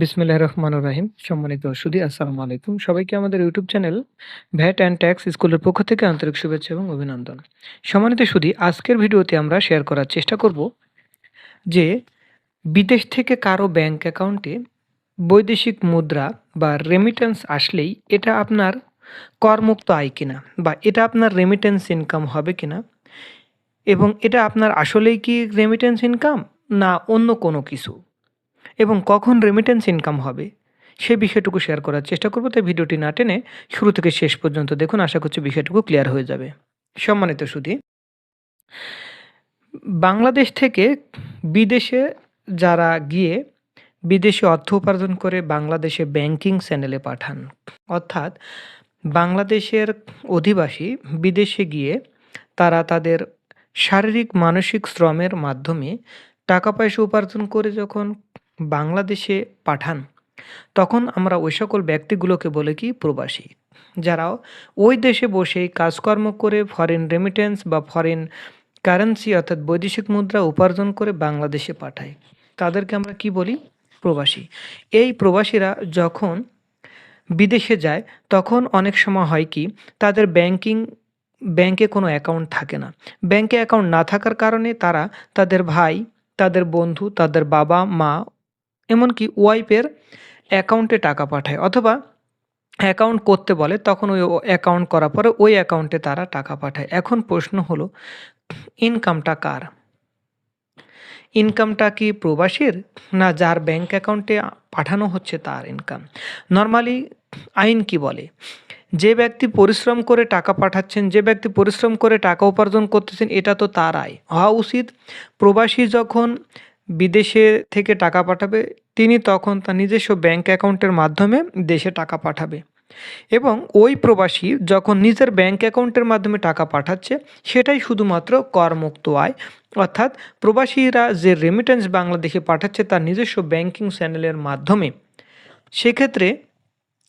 বিসমিল্লাহ রহমান রাহিম। সম্মানিত সুদী আসসালামু আলাইকুম। সবাইকে আমাদের YouTube channel VAT and tax স্কুলের পক্ষ থেকে আন্তরিক শুভেচ্ছা এবং অভিনন্দন। সম্মানিত সুদী আজকের ভিডিওতে আমরা শেয়ার করার চেষ্টা করব যে বিদেশ থেকে কারও ব্যাংক অ্যাকাউন্টে বৈদেশিক মুদ্রা বা রেমিটেন্স আসলেই এটা আপনার করমুক্ত আয় কিনা বা এটা আপনার রেমিটেন্স ইনকাম হবে কিনা এবং এটা আপনার আসলেই কি রেমিটেন্স ইনকাম না অন্য কোনো কিছু? এবং কখন রেমিটেন্স ইনকাম হবে সে বিষয়টুকু শেয়ার করার চেষ্টা করব। তাই ভিডিওটি না টেনে শুরু থেকে শেষ পর্যন্ত দেখুন, আশা করছি বিষয়টুকু ক্লিয়ার হয়ে যাবে। সম্মানিত সুধী, বাংলাদেশ থেকে বিদেশে যারা গিয়ে বিদেশে অর্থ উপার্জন করে বাংলাদেশে ব্যাংকিং চ্যানেলে পাঠান, অর্থাৎ বাংলাদেশের অধিবাসী বিদেশে গিয়ে তারা তাদের শারীরিক মানসিক শ্রমের মাধ্যমে টাকা পয়সা উপার্জন করে যখন বাংলাদেশে পাঠান, তখন আমরা ওই সকল ব্যক্তিগুলোকে বলে কি প্রবাসী, যারাও ওই দেশে বসে কাজকর্ম করে ফরেন রেমিটেন্স বা ফরেন কারেন্সি অর্থাৎ বৈদেশিক মুদ্রা উপার্জন করে বাংলাদেশে পাঠায়। তাদেরকে আমরা কি বলি? প্রবাসী। এই প্রবাসীরা যখন বিদেশে যায়, তখন অনেক সময় হয় কি, তাদের ব্যাংকিং ব্যাংকে কোনো অ্যাকাউন্ট থাকে না। ব্যাংকে অ্যাকাউন্ট না থাকার কারণে তারা তাদের ভাই, তাদের বন্ধু, তাদের বাবা, মা এমনকি ওয়াইফের অ্যাকাউন্টে টাকা পাঠায় অথবা অ্যাকাউন্ট করতে বলে, তখন ওই অ্যাকাউন্ট করার পরে ওই অ্যাকাউন্টে তারা টাকা পাঠায়। এখন প্রশ্ন হলো, ইনকামটা কার? ইনকামটা কি প্রবাসীর, না যার ব্যাংক অ্যাকাউন্টে পাঠানো হচ্ছে তার ইনকাম? নর্মালি আইন কি বলে? যে ব্যক্তি পরিশ্রম করে টাকা পাঠাচ্ছেন, যে ব্যক্তি পরিশ্রম করে টাকা উপার্জন করতেছেন, এটা তো তার আয়। হওয়া উচিত প্রবাসী যখন বিদেশে থেকে টাকা পাঠাবে, তিনি তখন তার নিজস্ব ব্যাংক অ্যাকাউন্টের মাধ্যমে দেশে টাকা পাঠাবে। এবং ওই প্রবাসী যখন নিজের ব্যাংক অ্যাকাউন্টের মাধ্যমে টাকা পাঠাচ্ছে, সেটাই শুধুমাত্র করমুক্ত আয়। অর্থাৎ প্রবাসীরা যে রেমিটেন্স বাংলাদেশে পাঠাচ্ছে, তার নিজস্ব ব্যাংকিং চ্যানেলের মাধ্যমে। সেক্ষেত্রে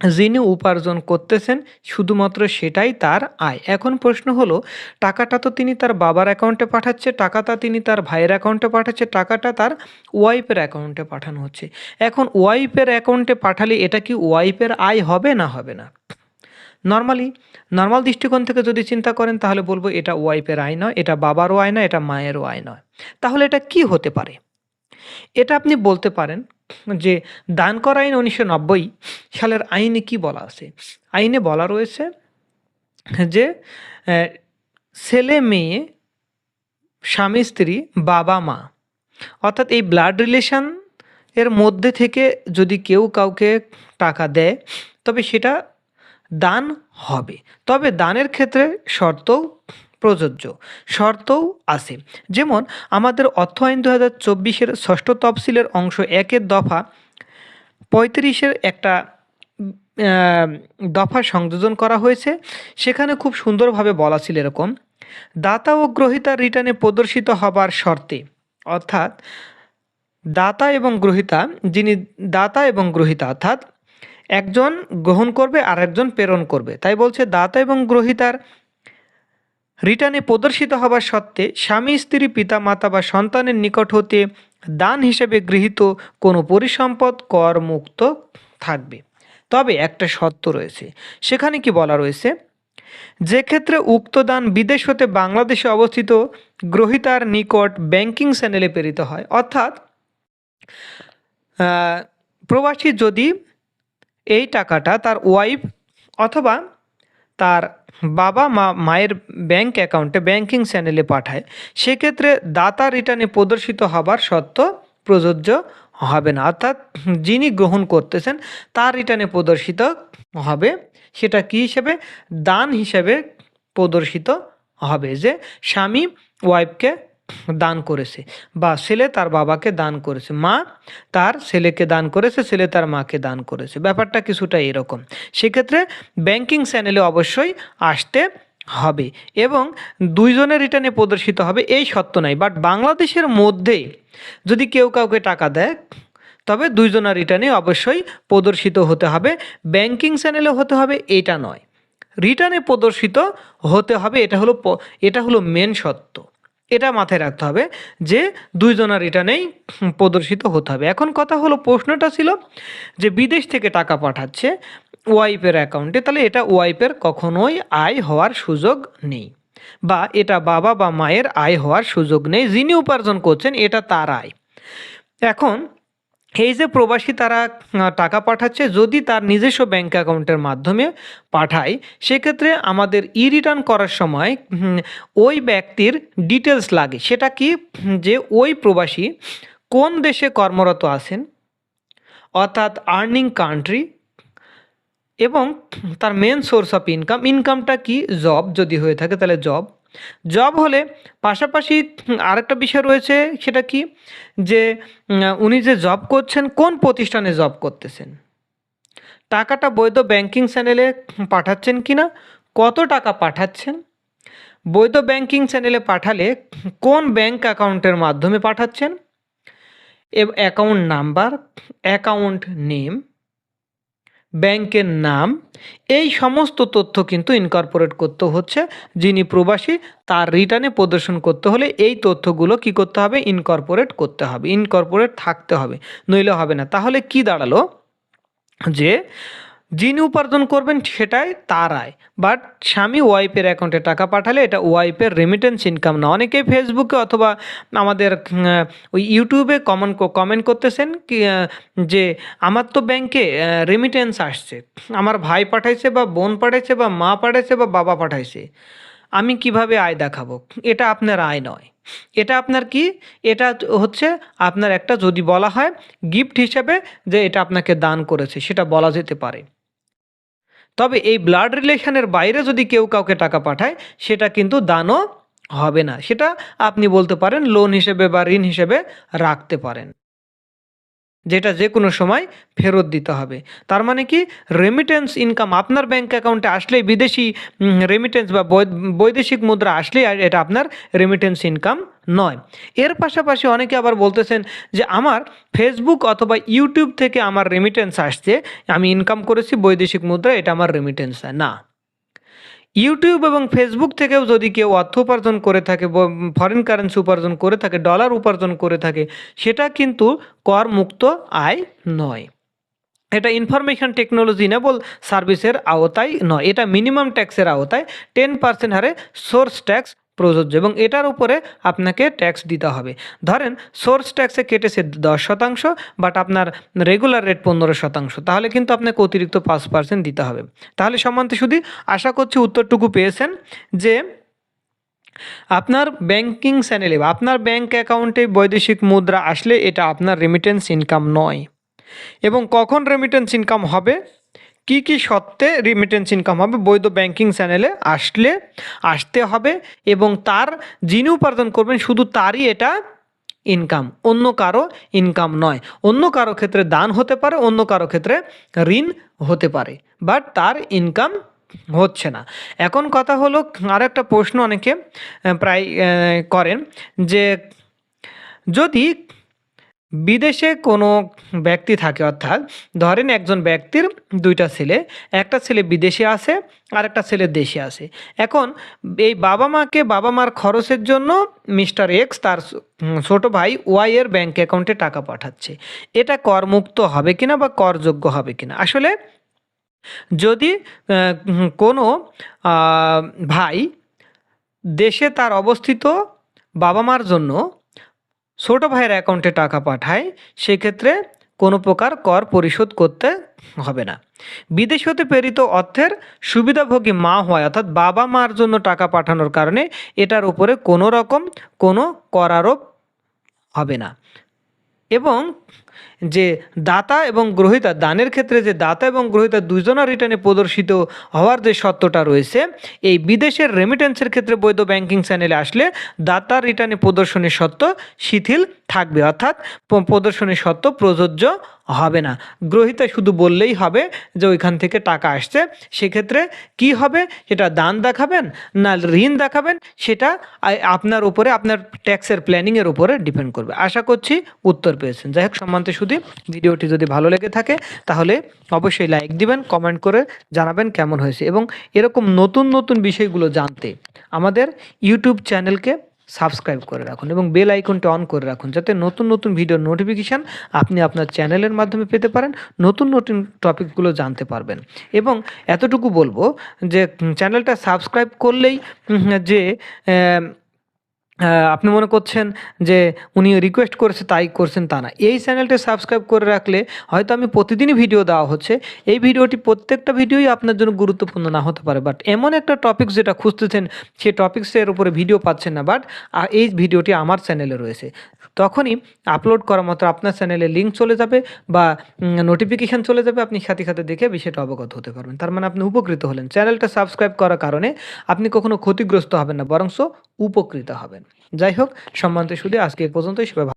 যিনি উপার্জন করতেছেন, শুধুমাত্র সেটাই তার আয়। এখন প্রশ্ন হলো, টাকাটা তো তিনি তার বাবার অ্যাকাউন্টে পাঠাচ্ছে, টাকাটা তিনি তার ভাইয়ের অ্যাকাউন্টে পাঠাচ্ছে, টাকাটা তার ওয়াইফের অ্যাকাউন্টে পাঠানো হচ্ছে। এখন ওয়াইফের অ্যাকাউন্টে পাঠালে এটা কি ওয়াইফের আয় হবে না হবে না? নর্মালি নর্মাল দৃষ্টিকোণ থেকে যদি চিন্তা করেন, তাহলে বলব এটা ওয়াইফের আয় নয়, এটা বাবারও আয় নয়, এটা মায়েরও আয় নয়। তাহলে এটা কি হতে পারে? এটা আপনি বলতে পারেন যে দান কর আইন উনিশশো নব্বই সালের আইনে কি বলা আছে? আইনে বলা রয়েছে যে ছেলে, মেয়ে, স্বামী, স্ত্রী, বাবা, মা। অর্থাৎ এই ব্লাড রিলেশন এর মধ্যে থেকে যদি কেউ কাউকে টাকা দেয়, তবে সেটা দান হবে। তবে দানের ক্ষেত্রে শর্তও প্রযোজ্য। শর্তও আছে। যেমন, আমাদের অর্থ আইন দু হাজার চব্বিশের ষষ্ঠ তফসিলের অংশ একের দফা, পঁয়ত্রিশের একটা দফা সংযোজন করা হয়েছে। সেখানে খুব সুন্দরভাবে বলা ছিল এরকম, দাতা ও গ্রহিতার রিটার্নে প্রদর্শিত হবার শর্তে। অর্থাৎ, দাতা এবং গ্রহিতা, যিনি দাতা এবং গ্রহিতা, অর্থাৎ একজন গ্রহণ করবে আর একজন প্রেরণ করবে। তাই বলছে, দাতা এবং গ্রহিতার রিটার্নে প্রদর্শিত হবার সত্ত্বে স্বামী, স্ত্রী, পিতা, মাতা বা সন্তানের নিকট হতে দান হিসেবে গৃহীত কোনো পরিসম্পদ কর মুক্ত থাকবে। তবে একটা শর্ত রয়েছে। সেখানে কি বলা রয়েছে? যে ক্ষেত্রে উক্ত দান বিদেশ হতে বাংলাদেশে অবস্থিত, গ্রহিতার নিকট ব্যাংকিং চ্যানেলে প্রেরিত হয়। অর্থাৎ প্রবাসী যদি এই টাকাটা তার ওয়াইফ অথবা তার বাবা মা মায়ের ব্যাংক অ্যাকাউন্টে ব্যাংকিং চ্যানেলে পাঠায়, সেক্ষেত্রে দাতা রিটার্নে প্রদর্শিত হবার সত্ত্ব প্রযোজ্য হবে না। অর্থাৎ যিনি গ্রহণ করতেছেন, তার রিটার্নে প্রদর্শিত হবে, সেটা কি হিসেবে? দান হিসেবে প্রদর্শিত হবে যে, স্বামী ওয়াইফকে দান করেছে বা ছেলে তার বাবাকে দান করেছে, মা তার ছেলেকে দান করেছে, ছেলে তার মাকে দান করেছে। ব্যাপারটা কিছুটা এরকম। সেক্ষেত্রে ব্যাংকিং চ্যানেলে অবশ্যই আসতে হবে এবং দুইজনের রিটার্নে প্রদর্শিত হবে, এই সত্য নাই। বাট বাংলাদেশের মধ্যে যদি কেউ কাউকে টাকা দেয়, তবে দুইজনের রিটার্নে অবশ্যই প্রদর্শিত হতে হবে। ব্যাংকিং চ্যানেলে হতে হবে, এটা নয়। রিটার্নে প্রদর্শিত হতে হবে, এটা হলো এটা হলো মেন সত্য। এটা মাথায় রাখতে হবে যে দুইজনার রিটার্নেই প্রদর্শিত হতে হবে। এখন কথা হলো, প্রশ্নটা ছিল যে বিদেশ থেকে টাকা পাঠাচ্ছে ওয়াইফের অ্যাকাউন্টে, তাহলে এটা ওয়াইফের কখনোই আয় হওয়ার সুযোগ নেই। বা এটা বাবা বা মায়ের আয় হওয়ার সুযোগ নেই, যিনি উপার্জন করছেন, এটা তার আয়। এখন এই যে প্রবাসী তারা টাকা পাঠাচ্ছে, যদি তার নিজস্ব ব্যাংক অ্যাকাউন্টের মাধ্যমে পাঠায়, সেক্ষেত্রে আমাদের ই রিটার্ন করার সময় ওই ব্যক্তির ডিটেলস লাগে। সেটা কি? যে ওই প্রবাসী কোন দেশে কর্মরত আছেন, অর্থাৎ আর্নিং কান্ট্রি এবং তার মেন সোর্স অফ ইনকাম ইনকামটা কি? জব যদি হয়ে থাকে তাহলে জব জব হলে পাশাপাশি আরেকটা বিষয় রয়েছে, সেটা কি? যে উনি যে জব করছেন, কোন প্রতিষ্ঠানে জব করতেছেন? টাকাটা বৈধ ব্যাংকিং চ্যানেলে পাঠাচ্ছেন কি না কত টাকা পাঠাচ্ছেন? বৈধ ব্যাংকিং চ্যানেলে পাঠালে কোন ব্যাংক অ্যাকাউন্টের মাধ্যমে পাঠাচ্ছেন? অ্যাকাউন্ট নাম্বার, অ্যাকাউন্ট নেম ব্যাংকের নাম, এই সমস্ত তথ্য কিন্তু ইনকর্পোরেট করতে হচ্ছে। যিনি প্রবাসী, তার রিটার্নে প্রদর্শন করতে হলে এই তথ্যগুলো কি করতে হবে? ইনকর্পোরেট করতে হবে। ইনকর্পোরেট থাকতে হবে। নইলে হবে না। তাহলে কি দাঁড়াল? যে যিনি উপার্জন করবেন সেটাই তার আয় বাট স্বামী ওয়াইফের অ্যাকাউন্টে টাকা পাঠালে এটা ওয়াইফের রেমিটেন্স ইনকাম না। অনেকেই ফেসবুকে অথবা আমাদের ওই ইউটিউবে কমেন্ট কমেন্ট করতেছেন কি যে আমার তো ব্যাংকে রেমিটেন্স আসছে। আমার ভাই পাঠাইছে বা বোন পাঠাইছে বা মা পাঠাইছে বা বাবা পাঠাইছে। আমি কীভাবে আয় দেখাবো? এটা আপনার আয় নয়। এটা আপনার কি? এটা হচ্ছে আপনার একটা যদি বলা হয় গিফট হিসেবে যে এটা আপনাকে দান করেছে, সেটা বলা যেতে পারে। তবে এই ব্লাড রিলেশনের বাইরে যদি কেউ কাউকে টাকা পাঠায়, সেটা কিন্তু দানও হবে না। সেটা আপনি বলতে পারেন লোন হিসেবে বা ঋণ হিসেবে রাখতে পারেন। যেটা যে কোনো সময় ফেরত দিতে হবে। তার মানে কি? রেমিটেন্স ইনকাম আপনার ব্যাংক অ্যাকাউন্টে আসলেই বিদেশি রেমিটেন্স বৈ- বৈদেশিক মুদ্রা আসলেই এটা আপনার রেমিটেন্স ইনকাম নয়। এর পাশাপাশি অনেকে আবার বলতেছেন যে, আমার ফেসবুক অথবা ইউটিউব থেকে আমার রেমিটেন্স আসছে। আমি ইনকাম করেছি, বৈদেশিক মুদ্রা, এটা আমার রেমিটেন্স না। ইউটিউব এবং ফেসবুক থেকেও যদি কেউ অর্থ উপার্জন করে থাকে ফরেন কারেন্সি উপার্জন করে থাকে ডলার উপার্জন করে থাকে, সেটা কিন্তু কর মুক্ত আয় নয়। এটা ইনফরমেশন টেকনোলজি ইনেবল সার্ভিসের আওতায় নয়। এটা মিনিমাম ট্যাক্সের আওতায়। টেন পার্সেন্ট হারে সোর্স ট্যাক্স প্রযোজ্য এবং এটার উপরে আপনাকে ট্যাক্স দিতে হবে। ধরেন সোর্স ট্যাক্সে কেটেছে দশ শতাংশ বাট আপনার রেগুলার রেট পনেরো শতাংশ, তাহলে কিন্তু আপনাকে অতিরিক্ত পাঁচ পার্সেন্ট দিতে হবে। তাহলে সম্বন্ধে শুধু আশা করছি উত্তরটুকু পেয়েছেন যে আপনার ব্যাংকিং চ্যানেলে বা আপনার ব্যাংক অ্যাকাউন্টে বৈদেশিক মুদ্রা আসলে এটা আপনার রেমিটেন্স ইনকাম নয়। এবং কখন রেমিটেন্স ইনকাম হবে? কি কি সত্ত্বে রিমিটেন্স ইনকাম হবে? বৈধ ব্যাংকিং চ্যানেলে আসলে আসতে হবে এবং তার যিনি উপার্জন করবেন শুধু তারই এটা ইনকাম অন্য কারও ইনকাম নয়। অন্য কারও ক্ষেত্রে দান হতে পারে, অন্য কারও ক্ষেত্রে ঋণ হতে পারে বাট তার ইনকাম হচ্ছে না। এখন কথা হলো আর একটা প্রশ্ন অনেকে প্রায় করেন যে যদি বিদেশে কোনো ব্যক্তি থাকে, অর্থাৎ ধরেন একজন ব্যক্তির দুইটা ছেলে, একটা ছেলে বিদেশে আছে আর একটা ছেলে দেশে আছে। এখন এই বাবা মাকে বাবা মার খরচের জন্য মিস্টার এক্স তার ছোট ভাই ওয়াই এর অ্যাকাউন্টে টাকা পাঠাচ্ছে। এটা করমুক্ত হবে কিনা বা করযোগ্য হবে কিনা? আসলে যদি কোনো ভাই দেশে তার অবস্থিত বাবা মার জন্য ছোট ভাইয়ের অ্যাকাউন্টে টাকা পাঠায়, সেক্ষেত্রে কোনো প্রকার কর পরিশোধ করতে হবে না। বিদেশ হতে প্রেরিত অর্থের সুবিধাভোগী মা হয়, অর্থাৎ বাবা মার জন্য টাকা পাঠানোর কারণে এটার উপরে কোনো রকম কোনো কর আরোপ হবে না। এবং যে দাতা এবং গ্রহিতা, দানের ক্ষেত্রে যে দাতা এবং গ্রহিতা দুজনের রিটার্নে প্রদর্শিত হওয়ার যে সত্যটা রয়েছে, এই বিদেশের রেমিটেন্সের ক্ষেত্রে বৈধ ব্যাংকিং চ্যানেলে আসলে দাতার রিটার্নে প্রদর্শনের সত্ত্ব শিথিল থাকবে। অর্থাৎ প- প্রদর্শনের সত্ত্ব প্রযোজ্য হবে না। গ্রহিতা শুধু বললেই হবে যে ওইখান থেকে টাকা আসছে, সেক্ষেত্রে কি হবে? সেটা দান দেখাবেন না ঋণ দেখাবেন? সেটা আপনার উপরে, আপনার ট্যাক্সের প্ল্যানিংয়ের উপরে ডিপেন্ড করবে। আশা করছি উত্তর পেয়েছেন। যাই হোক সম্মান্ত শুধু ভিডিওটি যদি ভালো লেগে থাকে, তাহলে অবশ্যই লাইক দিবেন কমেন্ট করে জানাবেন কেমন হয়েছে এবং এরকম নতুন নতুন বিষয়গুলো জানতে আমাদের ইউটিউব চ্যানেলকে সাবস্ক্রাইব করে রাখুন এবং বেল আইকনটা অন করে রাখুন যাতে নতুন নতুন ভিডিওর নোটিফিকেশান আপনি আপনার চ্যানেলের মাধ্যমে পেতে পারেন, নতুন নতুন টপিকগুলো জানতে পারবেন। এবং এতটুকু বলব যে চ্যানেলটা সাবস্ক্রাইব করলেই যে আপনি মনে করছেন যে উনি রিকোয়েস্ট করেছে, তাই করছেন তা না। এই চ্যানেলটা সাবস্ক্রাইব করে রাখলে হয়তো আমি প্রতিদিনই ভিডিও দেওয়া হচ্ছে। এই ভিডিওটি প্রত্যেকটা ভিডিওই আপনার জন্য গুরুত্বপূর্ণ না হতে পারে। বাট এমন একটা টপিক যেটা খুঁজতেছেন, সেই টপিক্সের উপরে ভিডিও পাচ্ছেন না। বাট এই ভিডিওটি আমার চ্যানেলে রয়েছে। তখনই আপলোড করা মাত্র আপনার চ্যানেলে লিঙ্ক চলে যাবে বা নোটিফিকেশান চলে যাবে। আপনি সাথে সাথে দেখে বিষয়টা অবগত হতে পারবেন। তার মানে আপনি উপকৃত হলেন। চ্যানেলটা সাবস্ক্রাইব করার কারণে আপনি কখনো ক্ষতিগ্রস্ত হবেন না, বরংস উপকৃত হবেন। যাই হোক সম্মানিত শুধু আজকে পর্যন্ত পর্যন্তই সবাই